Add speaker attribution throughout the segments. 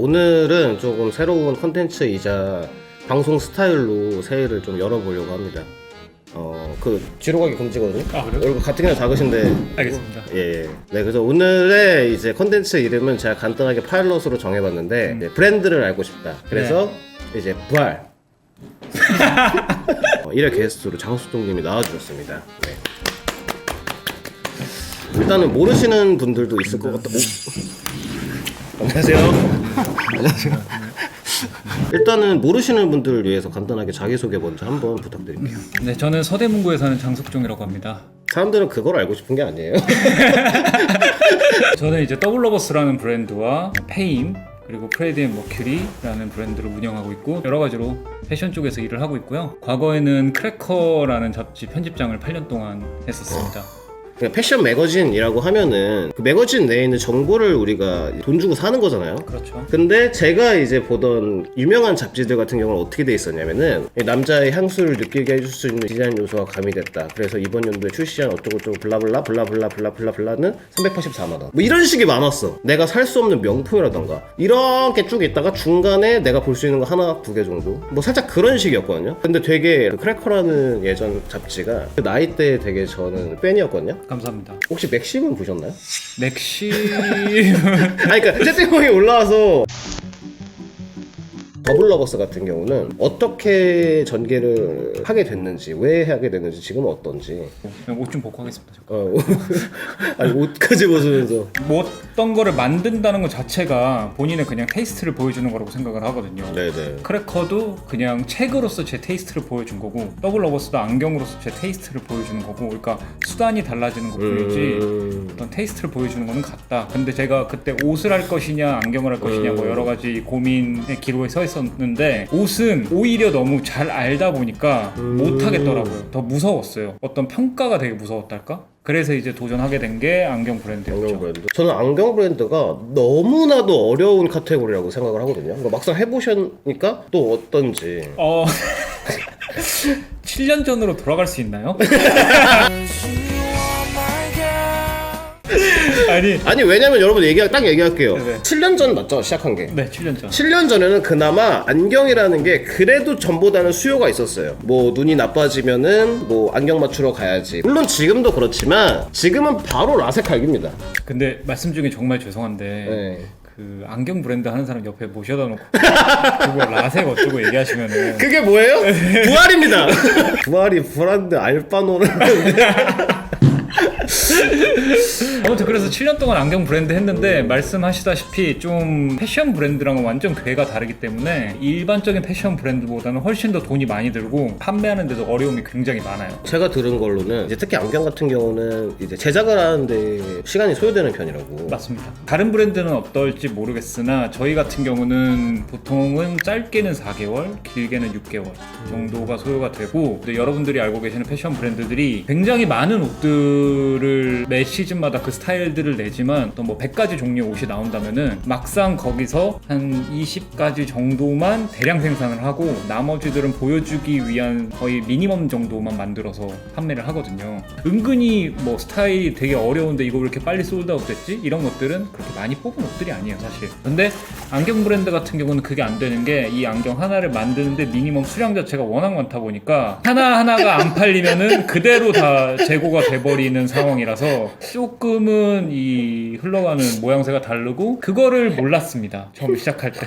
Speaker 1: 오늘은 조금 새로운 컨텐츠이자 방송 스타일로 새해를 좀 열어보려고 합니다. 어, 그 뒤로 가기 금지거든요.
Speaker 2: 아, 그래요?
Speaker 1: 얼굴 가뜩이나 작으신데.
Speaker 2: 알겠습니다.
Speaker 1: 예, 예. 네, 그래서 오늘의 이제 컨텐츠 이름은 제가 간단하게 파일럿으로 정해봤는데 이제 브랜드를 알고 싶다. 그래서 이제 부활. 어, 1회 게스트로 장수동님이 나와주셨습니다. 네. 일단은 모르시는 분들도 있을 것 같다. 오. 안녕하세요. 안녕하세요. 일단은 모르시는 분들을 위해서 간단하게 자기소개 먼저 한번 부탁드릴게요.
Speaker 2: 네, 저는 서대문구에 사는 장숙종이라고 합니다.
Speaker 1: 사람들은 그걸 알고 싶은 게 아니에요.
Speaker 2: 저는 이제 더블러버스라는 브랜드와 페임 그리고 프레디 앤 머큐리라는 브랜드를 운영하고 있고 여러 가지로 패션 쪽에서 일을 하고 있고요. 과거에는 크래커라는 잡지 편집장을 8년 동안 했었습니다.
Speaker 1: 그냥 패션 매거진이라고 하면은 그 매거진 내에 있는 정보를 우리가 돈 주고 사는 거잖아요.
Speaker 2: 그렇죠.
Speaker 1: 근데 제가 이제 보던 유명한 잡지들 같은 경우는 어떻게 돼 있었냐면은 남자의 향수를 느끼게 해줄 수 있는 디자인 요소가 가미됐다. 그래서 이번 연도에 출시한 어쩌고저쩌고 블라블라 블라블라 블라블라블라는 384만 원. 뭐 이런 식이 많았어. 내가 살 수 없는 명품이라던가 이렇게 쭉 있다가 중간에 내가 볼 수 있는 거 하나 두 개 정도. 뭐 살짝 그런 식이었거든요. 근데 되게 그 크래커라는 예전 잡지가 그 나이 때 되게 저는 팬이었거든요.
Speaker 2: 감사합니다.
Speaker 1: 혹시 맥심은 보셨나요?
Speaker 2: 맥시
Speaker 1: 아니 그러니까 채팅방에 올라와서 더블러버스 같은 경우는 어떻게 전개를 하게 됐는지 왜 하게 됐는지 지금 은 어떤지
Speaker 2: 옷 좀 벗고 하겠습니다. 잠깐.
Speaker 1: 어, 아니 옷까지 벗으면서
Speaker 2: 뭐 어떤 거를 만든다는 것 자체가 본인의 그냥 테이스트를 보여주는 거라고 생각을 하거든요.
Speaker 1: 네네
Speaker 2: 크래커도 그냥 책으로서 제 테이스트를 보여준 거고 더블 러버스도 안경으로서 제 테이스트를 보여주는 거고 그러니까 수단이 달라지는 것뿐이지
Speaker 1: 음,
Speaker 2: 어떤 테이스트를 보여주는 거는 같다. 근데 제가 그때 옷을 할 것이냐 안경을 할 것이냐 뭐
Speaker 1: 음.
Speaker 2: 여러 가지 고민의 기로에 서 있었는데 옷은 오히려 너무 잘 알다 보니까
Speaker 1: 음.
Speaker 2: 못 하겠더라고요. 더 무서웠어요. 어떤 평가가 되게 무서웠달까? 그래서 이제 도전하게 된 게 안경 브랜드였죠.
Speaker 1: 안경 브랜드 저는 안경 브랜드가 너무나도 어려운 카테고리라고 생각을 하거든요 그러니까 막상 해보시니까 또 어떤지
Speaker 2: 어 7년 전으로 돌아갈 수 있나요? 아니
Speaker 1: 아니 왜냐면 여러분 얘기 딱 얘기할게요
Speaker 2: 네네.
Speaker 1: 7년 전 맞죠 시작한 게
Speaker 2: 네 7년 전
Speaker 1: 7년 전에는 그나마 안경이라는 게 그래도 전보다는 수요가 있었어요. 뭐 눈이 나빠지면은 뭐 안경 맞추러 가야지. 물론 지금도 그렇지만 지금은 바로 라섹 갈깁니다.
Speaker 2: 근데 말씀 중에 정말 죄송한데
Speaker 1: 네.
Speaker 2: 그 안경 브랜드 하는 사람 옆에 모셔다 놓고 그거 라섹 어쩌고 얘기하시면은
Speaker 1: 그게 뭐예요? 부활입니다. 부활이 브랜드 알바노를
Speaker 2: 아무튼 그래서 7년 동안 안경 브랜드 했는데 말씀하시다시피 좀 패션 브랜드랑은 완전 궤가 다르기 때문에 일반적인 패션 브랜드보다는 훨씬 더 돈이 많이 들고 판매하는 데도 어려움이 굉장히 많아요.
Speaker 1: 제가 들은 걸로는 이제 특히 안경 같은 경우는 이제 제작을 하는데 시간이 소요되는 편이라고.
Speaker 2: 맞습니다. 다른 브랜드는 어떨지 모르겠으나 저희 같은 경우는 보통은 짧게는 4개월, 길게는 6개월 정도가 소요가 되고 근데 여러분들이 알고 계시는 패션 브랜드들이 굉장히 많은 옷들 을매 시즌마다 그 스타일들을 내지만 또 뭐 100가지 종류의 옷이 나온다면은 막상 거기서 한 20가지 정도만 대량 생산을 하고 나머지들은 보여주기 위한 거의 미니멈 정도만 만들어서 판매를 하거든요. 은근히 뭐 스타일이 되게 어려운데 이거 왜 이렇게 빨리 솔드아웃 됐지? 이런 것들은 그렇게 많이 뽑은 옷들이 아니에요 사실. 근데 안경 브랜드 같은 경우는 그게 안 되는 게 이 안경 하나를 만드는데 미니멈 수량 자체가 워낙 많다 보니까 하나 하나가 안 팔리면은 그대로 다 재고가 돼버리는 상황 이라서 조금은 이 흘러가는 모양새가 다르고 그거를 몰랐습니다 처음 시작할 때.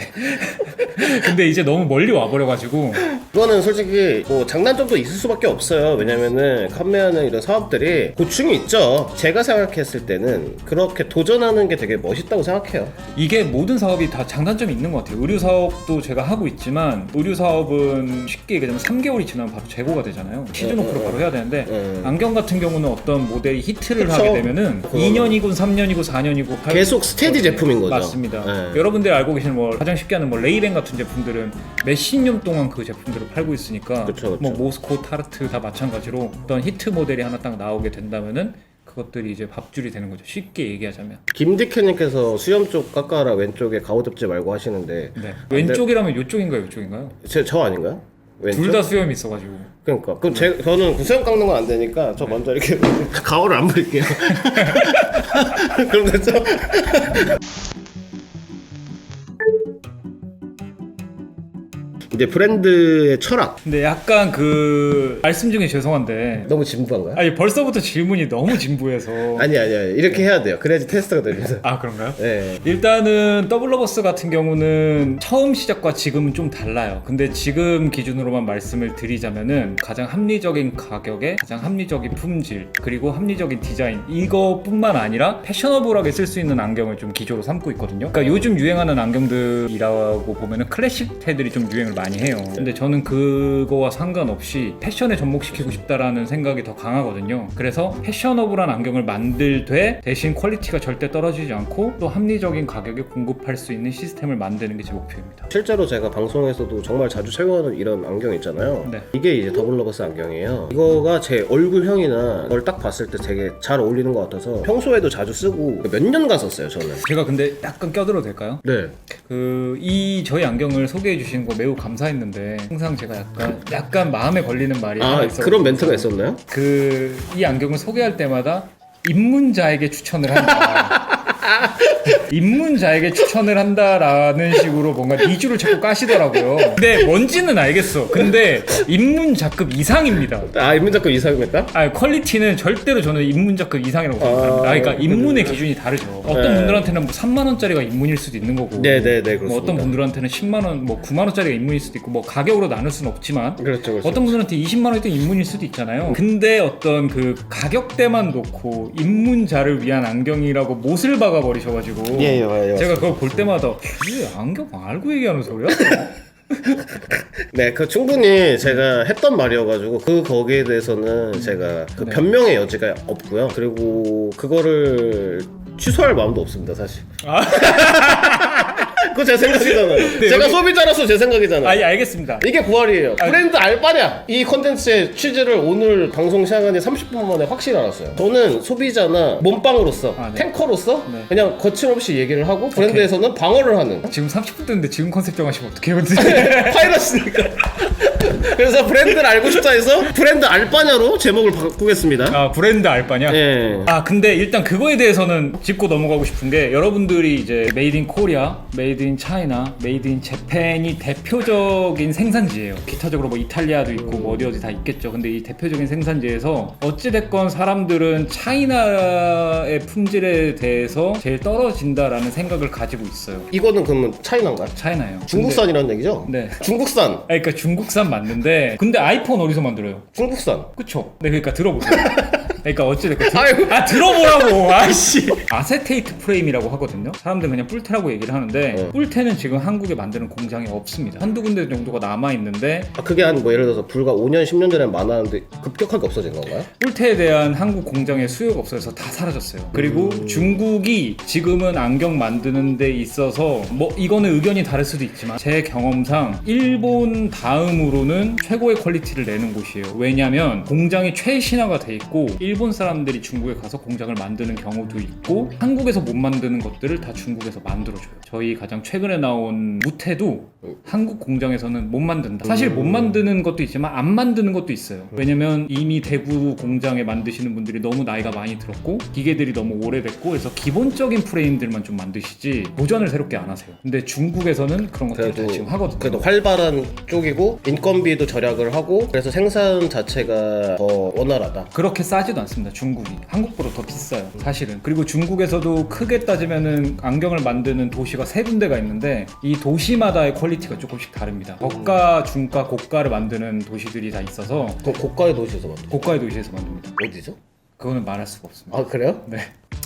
Speaker 2: 근데 이제 너무 멀리 와버려가지고
Speaker 1: 그거는 솔직히 뭐 장단점도 있을 수밖에 없어요. 왜냐면은 판매하는 이런 사업들이 고충이 있죠. 제가 생각했을 때는 그렇게 도전하는 게 되게 멋있다고 생각해요.
Speaker 2: 이게 모든 사업이 다 장단점이 있는 것 같아요. 의류 사업도 제가 하고 있지만 의류 사업은 쉽게 얘기하면 3개월이 지나면 바로 재고가 되잖아요. 시즌
Speaker 1: 네,
Speaker 2: 오프로
Speaker 1: 네,
Speaker 2: 바로 해야 되는데
Speaker 1: 네.
Speaker 2: 안경 같은 경우는 어떤 모델이 히트를
Speaker 1: 그쵸.
Speaker 2: 하게 되면은
Speaker 1: 그거는.
Speaker 2: 2년이고 3년이고 4년이고
Speaker 1: 계속 스테디 제품인 거죠.
Speaker 2: 맞습니다.
Speaker 1: 네.
Speaker 2: 여러분들이 알고 계시는 뭐 가장 쉽게 하는 뭐 레이벤 같은 제품들은 몇십 년 동안 그 제품들을 팔고 있으니까
Speaker 1: 그쵸, 그쵸.
Speaker 2: 뭐 모스코 타르트 다 마찬가지로 어떤 히트 모델이 하나 딱 나오게 된다면은 그것들이 이제 밥줄이 되는 거죠. 쉽게 얘기하자면.
Speaker 1: 김디캐님께서 수염 쪽 깎아라 왼쪽에 가오 접지 말고 하시는데
Speaker 2: 네. 왼쪽이라면 이쪽인가요, 이쪽인가요?
Speaker 1: 제, 저 아닌가요?
Speaker 2: 둘 다 수염이 있어가지고.
Speaker 1: 그러니까 그럼 제, 저는 그 수염 깎는 건 안 되니까 저 먼저 이렇게 가오를 안 부릴게요. 그럼 됐죠? 이제 브랜드의 철학
Speaker 2: 근데 약간 그 말씀 중에 죄송한데
Speaker 1: 너무 진부한가요?
Speaker 2: 아니 벌써부터 질문이 너무 진부해서
Speaker 1: 아니 아니 아니 이렇게 해야 돼요. 그래야지 테스트가 됩니다.
Speaker 2: 아 그런가요?
Speaker 1: 네.
Speaker 2: 일단은 더블러버스 같은 경우는 처음 시작과 지금은 좀 달라요. 근데 지금 기준으로만 말씀을 드리자면은 가장 합리적인 가격에 가장 합리적인 품질 그리고 합리적인 디자인 이거뿐만 아니라 패셔너블하게 쓸 수 있는 안경을 좀 기조로 삼고 있거든요. 그러니까 요즘 유행하는 안경들이라고 보면은 클래식템들이 좀 유행을 많이 해요. 근데 저는 그거와 상관없이 패션에 접목시키고 싶다라는 생각이 더 강하거든요. 그래서 패셔너블한 안경을 만들되 대신 퀄리티가 절대 떨어지지 않고 또 합리적인 가격에 공급할 수 있는 시스템을 만드는 게 제 목표입니다.
Speaker 1: 실제로 제가 방송에서도 정말 자주 착용하는 이런 안경 있잖아요.
Speaker 2: 네.
Speaker 1: 이게 이제 더블러버스 안경이에요. 이거가 제 얼굴형이나 그걸 딱 봤을 때 되게 잘 어울리는 것 같아서 평소에도 자주 쓰고 몇 년간 썼어요, 저는.
Speaker 2: 제가 근데 약간 껴들어도 될까요?
Speaker 1: 네.
Speaker 2: 그 이 저희 안경을 소개해 주시는 거 매우 감 사했는데 항상 제가 약간 약간 마음에 걸리는 말이 하나
Speaker 1: 아,
Speaker 2: 있어요.
Speaker 1: 그런 멘트가 있었나요?
Speaker 2: 그 이 안경을 소개할 때마다 입문자에게 추천을 한다. 입문자에게 추천을 한다라는 식으로 뭔가 니주를 자꾸 까시더라고요. 근데 뭔지는 알겠어. 근데 입문자급 이상입니다.
Speaker 1: 아, 입문작급 이상입니까?
Speaker 2: 아 퀄리티는 절대로 저는 입문자급 이상이라고 생각합니다. 아, 그러니까 입문의 기준이 다르죠. 어떤
Speaker 1: 네.
Speaker 2: 분들한테는 뭐 3만 원짜리가 입문일 수도 있는 거고,
Speaker 1: 네네네,
Speaker 2: 뭐
Speaker 1: 그렇습니다.
Speaker 2: 어떤 분들한테는 10만 원, 뭐 9만 원짜리가 입문일 수도 있고, 뭐 가격으로 나눌 수는 없지만
Speaker 1: 그렇죠, 그렇죠.
Speaker 2: 어떤 분들한테 20만 원이 또 입문일 수도 있잖아요. 근데 어떤 그 가격대만 놓고 입문자를 위한 안경이라고 못을 박아 버리셔가지고
Speaker 1: 예, 예, 맞아요.
Speaker 2: 제가 그걸 볼 때마다 이 안경 알고 얘기하는 소리야?
Speaker 1: 네, 그 충분히 제가 했던 말이어가지고 그 거기에 대해서는 제가 그 변명의 여지가 없고요. 그리고 그거를 취소할 마음도 없습니다, 사실. 그거 제 생각이잖아요.
Speaker 2: 네,
Speaker 1: 제가
Speaker 2: 여기-
Speaker 1: 소비자로서 제 생각이잖아요.
Speaker 2: 아, 예, 알겠습니다.
Speaker 1: 이게 부활이에요. 브랜드 알바냐? 이 컨텐츠의 취지를 오늘 방송 시작한 지 30분 만에 확실히 알았어요. 저는 소비자나 몸빵으로서,
Speaker 2: 아, 네.
Speaker 1: 탱커로서
Speaker 2: 네.
Speaker 1: 그냥 거침없이 얘기를 하고 브랜드에서는 방어를 하는
Speaker 2: 지금 30분 됐는데 지금 컨셉 정하시면 어떡해요?
Speaker 1: 파이러스니까. 그래서 브랜드를 알고 싶다 해서 브랜드 알바냐로 제목을 바꾸겠습니다.
Speaker 2: 아 브랜드 알바냐?
Speaker 1: 예.
Speaker 2: 아 근데 일단 그거에 대해서는 짚고 넘어가고 싶은 게 여러분들이 이제 메이드 인 코리아, 메이드 인 차이나, 메이드 인 재팬이 대표적인 생산지예요. 기타적으로 뭐 이탈리아도 있고 뭐 어디 어디 다 있겠죠. 근데 이 대표적인 생산지에서 어찌 됐건 사람들은 차이나의 품질에 대해서 제일 떨어진다라는 생각을 가지고 있어요.
Speaker 1: 이거는 그러면 차이나인가요?
Speaker 2: 차이나요.
Speaker 1: 중국산이라는 얘기죠?
Speaker 2: 네.
Speaker 1: 중국산.
Speaker 2: 아니, 그러니까 중국산 맞는데 근데 아이폰 어디서 만들어요?
Speaker 1: 중국산.
Speaker 2: 그쵸? 네, 그러니까 들어보세요. 그러니까 어찌됐건 들-
Speaker 1: 아이고.
Speaker 2: 아 들어보라고. 아이씨. 아세테이트 프레임이라고 하거든요? 사람들은 그냥 뿔테라고 얘기를 하는데
Speaker 1: 어.
Speaker 2: 뿔테는 지금 한국에 만드는 공장이 없습니다. 한두 군데 정도가 남아있는데
Speaker 1: 아, 그게 한 뭐 예를 들어서 불과 5년, 10년 전에 많았는데 급격하게 없어진 건가요?
Speaker 2: 뿔테에 대한 한국 공장의 수요가 없어서 다 사라졌어요. 그리고 중국이 지금은 안경 만드는 데 있어서 뭐 이거는 의견이 다를 수도 있지만 제 경험상 일본 다음으로는 최고의 퀄리티를 내는 곳이에요. 왜냐면 공장이 최신화가 돼 있고 일본 사람들이 중국에 가서 공장을 만드는 경우도 있고 한국에서 못 만드는 것들을 다 중국에서 만들어줘요. 저희 가장 최근에 나온 무태도 한국 공장에서는 못 만든다. 사실 못 만드는 것도 있지만 안 만드는 것도 있어요. 왜냐면 이미 대구 공장에 만드시는 분들이 너무 나이가 많이 들었고 기계들이 너무 오래됐고 그래서 기본적인 프레임들만 좀 만드시지 도전을 새롭게 안 하세요. 근데 중국에서는 그런 것들을 다 지금 하거든요.
Speaker 1: 그래도 활발한 쪽이고 인건비도 절약을 하고 그래서 생산 자체가 더 원활하다.
Speaker 2: 그렇게 싸지도 않 습니다. 중국이 한국보다 더 비싸요. 사실은. 그리고 중국에서도 크게 따지면은 안경을 만드는 도시가 세 군데가 있는데 이 도시마다의 퀄리티가 조금씩 다릅니다. 저가, 중가, 고가를 만드는 도시들이 다 있어서
Speaker 1: 그럼 고가의 도시에서 만든
Speaker 2: 고가의 도시에서 만듭니다.
Speaker 1: 어디죠?
Speaker 2: 그거는 말할 수가 없습니다.
Speaker 1: 아 그래요?
Speaker 2: 네.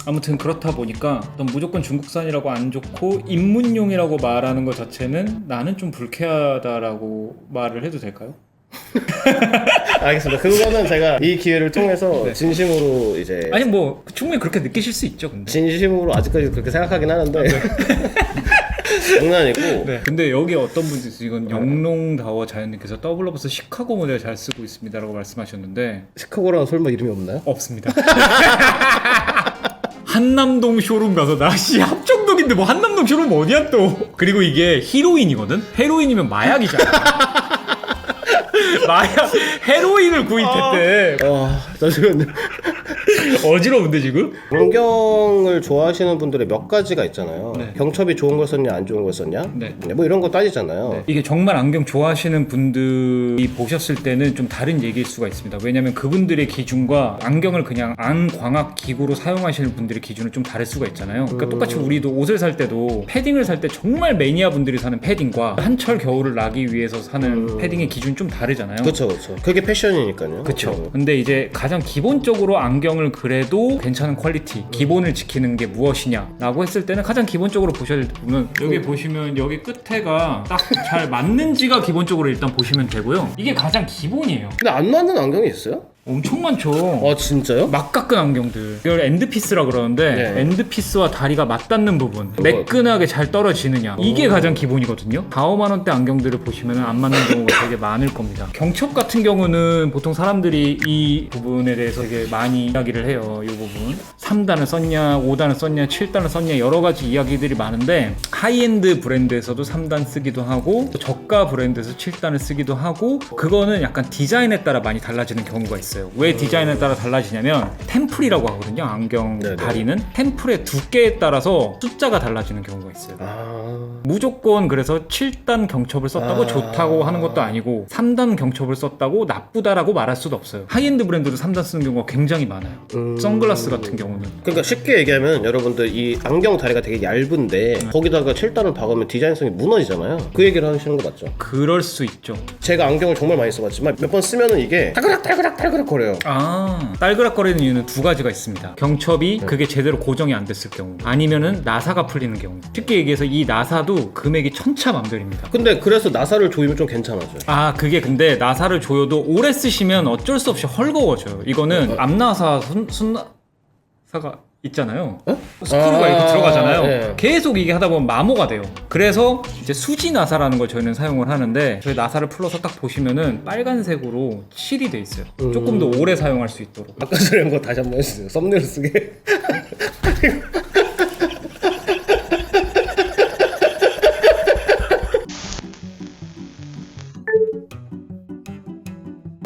Speaker 2: 아무튼 그렇다 보니까 어떤 무조건 중국산이라고 안 좋고 입문용이라고 말하는 것 자체는 나는 좀 불쾌하다라고 말을 해도 될까요?
Speaker 1: 알겠습니다. 그거는 제가 이 기회를 통해서 진심으로 이제
Speaker 2: 네. 아니 뭐 충분히 그렇게 느끼실 수 있죠, 근데.
Speaker 1: 진심으로 아직까지 그렇게 생각하긴 하는데 장난이고
Speaker 2: 네. 근데 여기 어떤 분들이 이건 영롱다워 자연님께서 더블러버스 시카고 모델 잘 쓰고 있습니다라고 말씀하셨는데
Speaker 1: 시카고랑 설마 이름이 없나요?
Speaker 2: 없습니다. 한남동 쇼룸 가서 나씨 합정동인데 뭐 한남동 쇼룸 어디야 또? 그리고 이게 히로인이거든. 헤로인이면 마약이잖아. 마약 헤로인을 구입했대.
Speaker 1: 아 잠시만요.
Speaker 2: 어지러운데 지금?
Speaker 1: 안경을 좋아하시는 분들의 몇 가지가 있잖아요.
Speaker 2: 네.
Speaker 1: 경첩이 좋은 걸 썼냐 안 좋은 걸 썼냐.
Speaker 2: 네.
Speaker 1: 뭐 이런 거 따지잖아요.
Speaker 2: 이게 정말 안경 좋아하시는 분들이 보셨을 때는 좀 다른 얘기일 수가 있습니다. 왜냐면 그분들의 기준과 안경을 그냥 안광학 기구로 사용하시는 분들의 기준은 좀 다를 수가 있잖아요. 그러니까 똑같이 우리도 옷을 살 때도 패딩을 살 때 정말 매니아 분들이 사는 패딩과 한철 겨울을 나기 위해서 사는 패딩의 기준 좀 다르잖아요.
Speaker 1: 그렇죠, 그렇죠. 그게 패션이니까요.
Speaker 2: 그쵸. 근데 이제 가장 기본적으로 안경을 그래도 괜찮은 퀄리티, 기본을 지키는 게 무엇이냐라고 했을 때는 가장 기본적으로 보셔야 될 부분은 여기 보시면 여기 끝에가 딱 잘 맞는지가 기본적으로 일단 보시면 되고요. 이게 가장 기본이에요.
Speaker 1: 근데 안 맞는 안경이 있어요?
Speaker 2: 엄청 많죠.
Speaker 1: 아 진짜요?
Speaker 2: 막 깎은 안경들. 이걸 엔드피스라 그러는데
Speaker 1: 네.
Speaker 2: 엔드피스와 다리가 맞닿는 부분. 매끈하게 잘 떨어지느냐. 이게 가장 기본이거든요. 4, 5만 원대 안경들을 보시면 안 맞는 경우가 되게 많을 겁니다. 경첩 같은 경우는 보통 사람들이 이 부분에 대해서 되게 많이 이야기를 해요. 이 부분. 3단을 썼냐 5단을 썼냐 7단을 썼냐 여러 가지 이야기들이 많은데 하이엔드 브랜드에서도 3단 쓰기도 하고 저가 브랜드에서 7단을 쓰기도 하고 그거는 약간 디자인에 따라 많이 달라지는 경우가 있어요 왜 디자인에 따라 달라지냐면 템플이라고 하거든요 안경
Speaker 1: 네네.
Speaker 2: 다리는 템플의 두께에 따라서 숫자가 달라지는 경우가 있어요
Speaker 1: 아
Speaker 2: 무조건 그래서 7단 경첩을 썼다고
Speaker 1: 아.
Speaker 2: 좋다고 하는 것도 아니고 3단 경첩을 썼다고 나쁘다라고 말할 수도 없어요 하이엔드 브랜드도 3단 쓰는 경우가 굉장히 많아요
Speaker 1: 음.
Speaker 2: 선글라스 같은 경우는
Speaker 1: 그러니까 쉽게 얘기하면 여러분들 이 안경 다리가 되게 얇은데 거기다가 7단을 박으면 디자인성이 무너지잖아요. 그 얘기를 하시는 거 맞죠?
Speaker 2: 그럴 수 있죠
Speaker 1: 제가 안경을 정말 많이 써봤지만 몇 번 쓰면은 이게 딸그락 딸그락 딸그락 거려요.
Speaker 2: 아 딸그락거리는 이유는 두 가지가 있습니다 경첩이
Speaker 1: 네.
Speaker 2: 그게 제대로 고정이 안 됐을 경우 아니면은 나사가 풀리는 경우 쉽게 얘기해서 이 나사도 금액이 천차만별입니다
Speaker 1: 근데 그래서 나사를 조이면 좀 괜찮아져요.
Speaker 2: 아 그게 근데 나사를 조여도 오래 쓰시면 어쩔 수 없이 헐거워져요 이거는 앞나사 순, 순나사가 있잖아요. 스크루가
Speaker 1: 아,
Speaker 2: 이렇게 들어가잖아요.
Speaker 1: 네.
Speaker 2: 계속 이게 하다 보면 마모가 돼요. 그래서 이제 수지 나사라는 걸 저희는 사용을 하는데 저희 나사를 풀러서 딱 보시면은 빨간색으로 칠이 돼 있어요. 조금 더 오래 사용할 수 있도록.
Speaker 1: 아까 전에 한거 다시 한 번 해주세요. 썸네일 쓰게.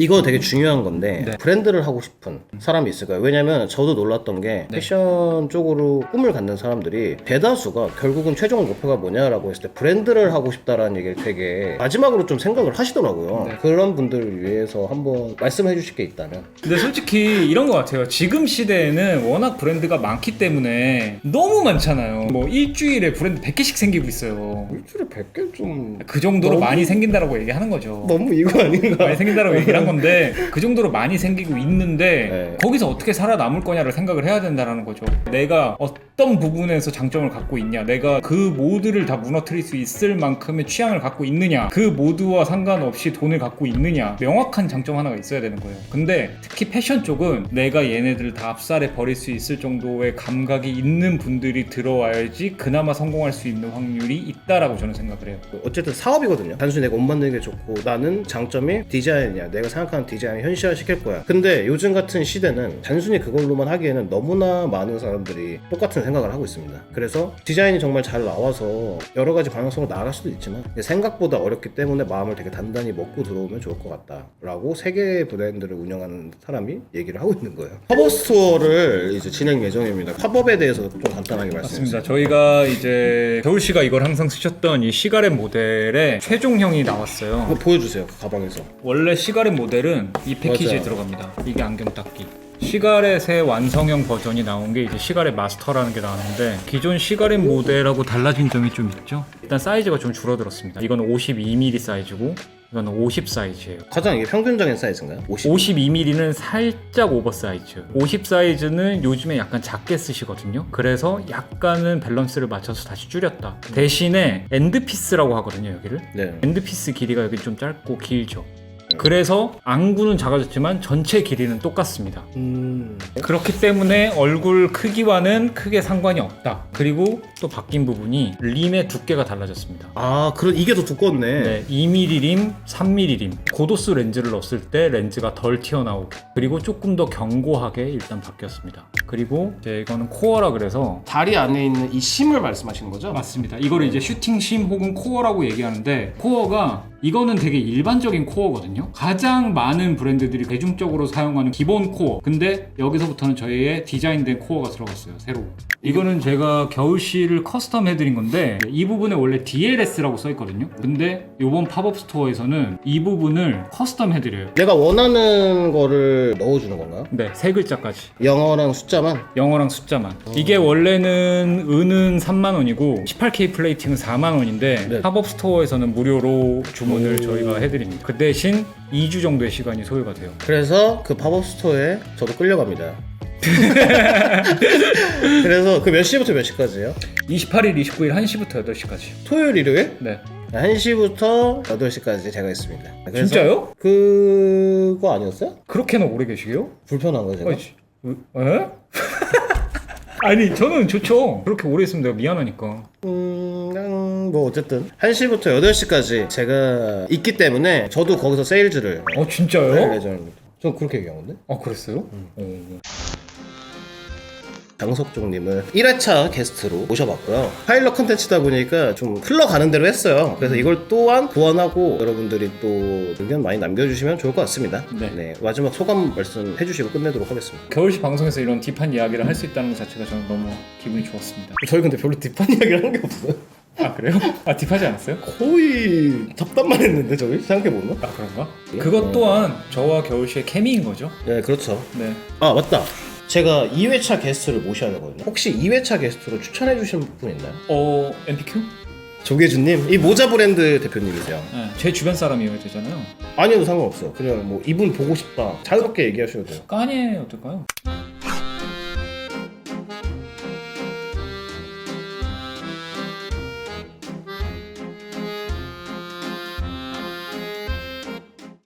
Speaker 1: 이거 되게 중요한 건데
Speaker 2: 네.
Speaker 1: 브랜드를 하고 싶은 사람이 있을 거예요. 왜냐면 저도 놀랐던 게
Speaker 2: 네.
Speaker 1: 패션 쪽으로 꿈을 갖는 사람들이 대다수가 결국은 최종 목표가 뭐냐라고 했을 때 브랜드를 하고 싶다라는 얘기를 되게 마지막으로 좀 생각을 하시더라고요.
Speaker 2: 네.
Speaker 1: 그런 분들을 위해서 한번 말씀해 주실 게 있다면
Speaker 2: 근데 솔직히 이런 것 같아요. 지금 시대에는 워낙 브랜드가 많기 때문에 너무 많잖아요. 뭐 일주일에 브랜드 100개씩 생기고 있어요.
Speaker 1: 일주일에 100개 좀
Speaker 2: 그 정도로
Speaker 1: 너무-
Speaker 2: 많이 생긴다라고 얘기하는 거죠.
Speaker 1: 너무 이거 아닌가?
Speaker 2: 많이 생긴다고 얘기를 한 건데 그 정도로 많이 생기고 있는데
Speaker 1: 네.
Speaker 2: 거기서 어떻게 살아남을 거냐를 생각을 해야 된다는 거죠. 내가 어떤 부분에서 장점을 갖고 있냐, 내가 그 모드를 다 무너뜨릴 수 있을 만큼의 취향을 갖고 있느냐, 그 모드와 상관없이 돈을 갖고 있느냐, 명확한 장점 하나가 있어야 되는 거예요. 근데 특히 패션 쪽은 내가 얘네들을 다 압살해 버릴 수 있을 정도의 감각이 있는 분들이 들어와야지 그나마 성공할 수 있는 확률이 있다라고 저는 생각을 해요.
Speaker 1: 어쨌든 사업이거든요. 단순히 내가 옷 만드는 게 좋고 나는 장점이 디자인이야. 내가 생각하는 디자인을 현실화 시킬 거야. 근데 요즘 같은 시대는 단순히 그걸로만 하기에는 너무나 많은 사람들이 똑같은 생각을 하고 있습니다. 그래서 디자인이 정말 잘 나와서 여러 가지 방향성으로 나아갈 수도 있지만 생각보다 어렵기 때문에 마음을 되게 단단히 먹고 들어오면 좋을 것 같다라고 세 개의 브랜드를 운영하는 사람이 얘기를 하고 있는 거예요. 팝업 스토어를 이제 진행 예정입니다. 팝업에 대해서 좀 간단하게 말씀해 주세요.
Speaker 2: 맞습니다. 저희가 이제 겨울 씨가 이걸 항상 쓰셨던 이 시가렛 모델의 최종형이 나왔어요.
Speaker 1: 보여주세요. 그 가방에서.
Speaker 2: 원래 시가렛 모델 은 이 패키지에
Speaker 1: 맞아요.
Speaker 2: 들어갑니다. 이게 안경 닦기. 시가렛의 완성형 버전이 나온 게 이제 시가렛 마스터라는 게 나왔는데 기존 시가렛 모델하고 달라진 점이 좀 있죠. 일단 사이즈가 좀 줄어들었습니다. 이거는 52mm 사이즈고 이거는 50 사이즈예요.
Speaker 1: 가장 이게 평균적인 사이즈인가요? 50.
Speaker 2: 52mm는 살짝 오버 사이즈. 50 사이즈는 요즘에 약간 작게 쓰시거든요. 그래서 약간은 밸런스를 맞춰서 다시 줄였다. 대신에 엔드피스라고 하거든요, 여기를.
Speaker 1: 네.
Speaker 2: 엔드피스 길이가 여기 좀 짧고 길죠. 그래서 안구는 작아졌지만 전체 길이는 똑같습니다.
Speaker 1: 음.
Speaker 2: 그렇기 때문에 얼굴 크기와는 크게 상관이 없다. 그리고 또 바뀐 부분이 림의 두께가 달라졌습니다.
Speaker 1: 아, 그런 이게 더 두껍네.
Speaker 2: 네, 2mm 림, 3mm 림. 고도수 렌즈를 넣었을 때 렌즈가 덜 튀어나오고 그리고 조금 더 견고하게 일단 바뀌었습니다. 그리고 이제 이거는 코어라 그래서
Speaker 1: 다리 안에 있는 이 심을 말씀하시는 거죠?
Speaker 2: 맞습니다. 이거를 이제 슈팅 심 혹은 코어라고 얘기하는데 코어가 이거는 되게 일반적인 코어거든요. 가장 많은 브랜드들이 대중적으로 사용하는 기본 코어. 근데 여기서부터는 저희의 디자인된 코어가 들어갔어요. 새로. 이거는 제가 겨울씨를 커스텀 해드린 건데 이 부분에 원래 DLS라고 써 있거든요. 근데 이번 팝업 스토어에서는 이 부분을 커스텀 해드려요.
Speaker 1: 내가 원하는 거를 넣어주는 건가요?
Speaker 2: 네, 세 글자까지.
Speaker 1: 영어랑 숫자만?
Speaker 2: 영어랑 숫자만. 이게 원래는 은은 3만 원이고 18K 플레이팅은 4만 원인데
Speaker 1: 네.
Speaker 2: 팝업 스토어에서는 무료로 주문을 저희가 해드립니다. 그 대신 2주 정도의 시간이 소요가 돼요.
Speaker 1: 그래서 그 팝업 스토어에 저도 끌려갑니다. 그래서 그 몇 시부터 몇 시까지예요?
Speaker 2: 28일, 29일 1시부터 8시까지.
Speaker 1: 토요일, 일요일?
Speaker 2: 네.
Speaker 1: 1시부터 8시까지 제가 있습니다. 그래서
Speaker 2: 진짜요?
Speaker 1: 그거 아니었어요?
Speaker 2: 그렇게나 오래 계시게요?
Speaker 1: 불편한 거 제가?
Speaker 2: 아니, 지- 에? 아니 저는 좋죠. 그렇게 오래 있으면 내가 미안하니까.
Speaker 1: 음, 뭐 어쨌든 1시부터 8시까지 제가 있기 때문에 저도 거기서 세일즈를
Speaker 2: 어
Speaker 1: 할
Speaker 2: 진짜요?
Speaker 1: 예정입니다. 전 그렇게 얘기한 건데?
Speaker 2: 아 그랬어요?
Speaker 1: 음.
Speaker 2: 어.
Speaker 1: 장석종님을 1회차 게스트로 모셔봤고요. 파일럿 컨텐츠다 보니까 좀 흘러가는 대로 했어요. 그래서 이걸 또한 보완하고 여러분들이 또 의견 많이 남겨주시면 좋을 것 같습니다.
Speaker 2: 네.
Speaker 1: 마지막 소감 말씀 해주시고 끝내도록 하겠습니다.
Speaker 2: 겨울시 방송에서 이런 딥한 이야기를 할 수 있다는 것 자체가 저는 너무 기분이 좋았습니다.
Speaker 1: 저희 근데 별로 딥한 이야기를 한게 없어요.
Speaker 2: 아 그래요? 아 딥하지 않았어요?
Speaker 1: 거의 잡담만 했는데 저희 생각해보면.
Speaker 2: 아 그런가? 그것 또한 저와 겨울씨의 케미인 거죠.
Speaker 1: 네, 그렇죠.
Speaker 2: 네.
Speaker 1: 아 맞다. 제가 2회차 게스트를 모셔야 되거든요. 혹시 2회차 게스트로 추천해 주신 분 있나요?
Speaker 2: 어 MPQ?
Speaker 1: 조계준님, 이 모자 브랜드 대표님이세요.
Speaker 2: 네. 제 주변 사람이어야 되잖아요.
Speaker 1: 아니어도 상관없어요. 그냥 뭐 이분 보고 싶다. 자유롭게 얘기하셔도 돼요.
Speaker 2: 까니에 어떨까요?